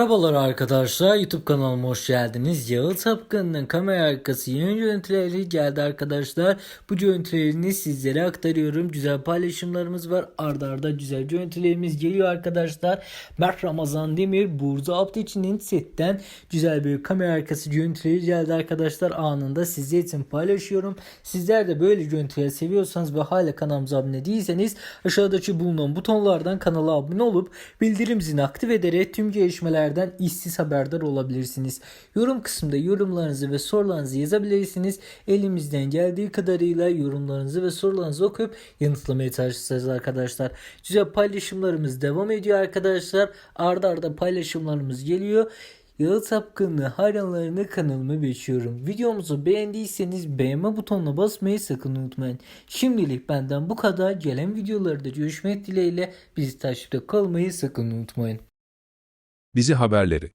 Merhabalar arkadaşlar YouTube kanalıma hoş geldiniz. Yağız Tapkan'ın kamera arkası yeni görüntüleri geldi arkadaşlar. Bu görüntülerini sizlere aktarıyorum. Güzel paylaşımlarımız var. Arda arda güzel görüntülerimiz geliyor arkadaşlar. Mert Ramazan Demir Burza Abdiçi'nin setten güzel bir kamera arkası görüntüleri geldi arkadaşlar. Anında sizler için paylaşıyorum. Sizler de böyle görüntüleri seviyorsanız ve hala kanalımıza abone değilseniz aşağıdaki bulunan butonlardan kanala abone olup bildirim zilini aktif ederek tüm gelişmelerden işsiz haberdar olabilirsiniz. Yorum kısmında yorumlarınızı ve sorularınızı yazabilirsiniz. Elimizden geldiği kadarıyla yorumlarınızı ve sorularınızı okuyup yanıtlamaya çalışacağız arkadaşlar. Güzel paylaşımlarımız devam ediyor arkadaşlar. Arda arda paylaşımlarımız geliyor. Yağız Sapkın'ı hayranlarını kanalıma bekliyorum. Videomuzu beğendiyseniz beğenme butonuna basmayı sakın unutmayın. Şimdilik benden bu kadar. Gelen videolarda görüşmek dileğiyle bizi takipte kalmayı sakın unutmayın. Bizi haberleri